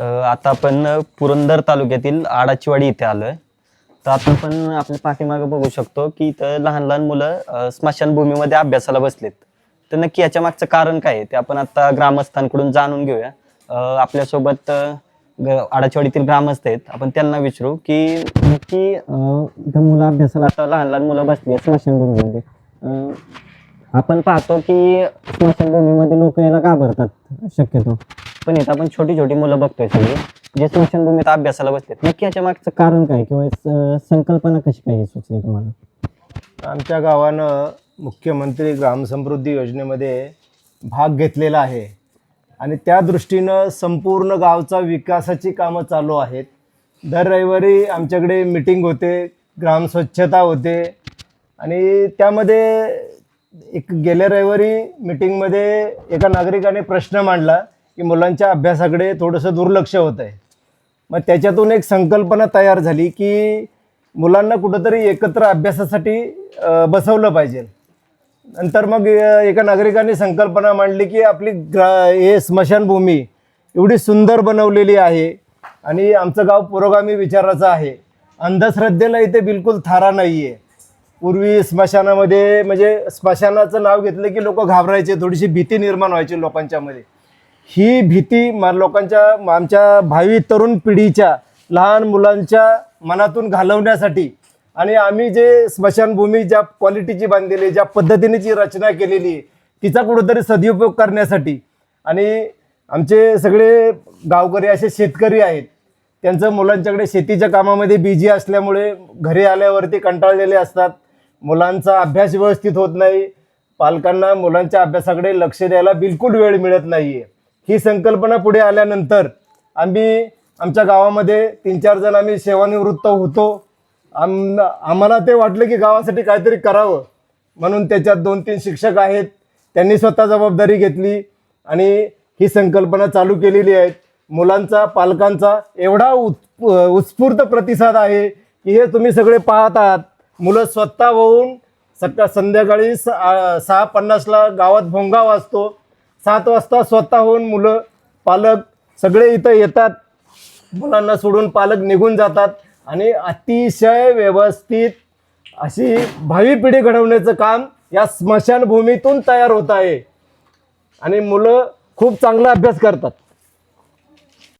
आता आपण पुरंदर तालुक्यातील आडाचीवाडी इथे आलोय. तर आता आपण आपल्या पाठीमागे बघू शकतो की इथं लहान लहान मुलं अ, स्मशानभूमीमध्ये अभ्यासाला बसलेत. तर नक्की याच्या मागचं कारण काय आहे ते आपण आता ग्रामस्थांकडून जाणून घेऊया. अ, आपल्यासोबत अ, ग- आडाचीवाडीतील ग्रामस्थ आहेत. आपण त्यांना विचारू की नक्की अ, इथं मुलं अभ्यासाला आता लहान लहान मुलं बसली आहेत स्मशानभूमीमध्ये. अ, आपण पाहतो की स्मशानभूमीमध्ये लोक याला घाबरतात शक्यतो. पण इथं आपण छोटी छोटी मुलं बघतोय सगळी. जे शिक्षणभूमीत अभ्यासाला बसलेत. नक्की याच्या मागचं कारण काय किंवा संकल्पना कशी काय सुचली तुम्हाला? आमच्या गावानं मुख्यमंत्री ग्रामसमृद्धी योजनेमध्ये भाग घेतलेला आहे. आणि त्या दृष्टीनं संपूर्ण गावचा विकासाची कामं चालू आहेत. दर रविवारी आमच्याकडे मिटिंग होते ग्राम स्वच्छता होते. आणि त्यामध्ये एक गेल्या रविवारी मिटिंगमध्ये एका नागरिकाने प्रश्न मांडला. की मुलांच्या अभ्यासाकडे थोडंसं दुर्लक्ष होत आहे. मग त्याच्यातून एक संकल्पना तयार झाली की मुलांना कुठंतरी एकत्र अभ्यासासाठी बसवलं पाहिजे. नंतर मग एका नागरिकाने संकल्पना मांडली की आपली ग्रा हे स्मशानभूमी एवढी सुंदर बनवलेली आहे आणि आमचं गाव पुरोगामी विचाराचं आहे. अंधश्रद्धेला इथे बिलकुल थारा नाही आहे पूर्वी स्मशानामध्ये म्हणजे स्मशानाचं नाव घेतलं की लोक घाबरायचे थोडीशी भीती निर्माण व्हायची लोकांच्यामध्ये. ही भीती मा लोकांच्या आमच्या भावी तरुण पिढीच्या लहान मुलांच्या मनातून घालवण्यासाठी. आणि आम्ही जे स्मशानभूमी ज्या क्वालिटीची बांधलेली ज्या पद्धतीने जी रचना केलेली आहे तिचा कुठंतरी सदुपयोग करण्यासाठी. आणि आमचे सगळे गावकरी असे शेतकरी आहेत त्यांचं मुलांच्याकडे शेतीच्या कामामध्ये बिझी असल्यामुळे घरी आल्यावरती कंटाळलेले असतात. मुलांचा अभ्यास व्यवस्थित होत नाही. पालकांना मुलांच्या अभ्यासाकडे लक्ष द्यायला बिलकुल वेळ मिळत नाही आहे ही संकल्पना पुढे आल्यानंतर आम्ही आमच्या गावामध्ये तीन चार जण आम्ही सेवानिवृत्त होतो. आम आम्हाला ते वाटलं की गावासाठी काहीतरी करावं. म्हणून त्याच्यात दोन तीन शिक्षक आहेत. त्यांनी स्वतः जबाबदारी घेतली आणि ही संकल्पना चालू केलेली आहे. मुलांचा पालकांचा एवढा उत् उत्स्फूर्त प्रतिसाद आहे की हे तुम्ही सगळे पाहत आहात. मुलं स्वतः होऊन सकाळ संध्याकाळी सहा पन्नासला गावात भोंगा वाजतो सात वाजता स्वतःहून मुलं पालक सगळे इथं येतात. मुलांना सोडून पालक निघून जातात. आणि अतिशय व्यवस्थित अशी भावी पिढी घडवण्याचं काम या स्मशानभूमीतून तयार होत आहे. आणि मुलं खूप चांगला अभ्यास करतात.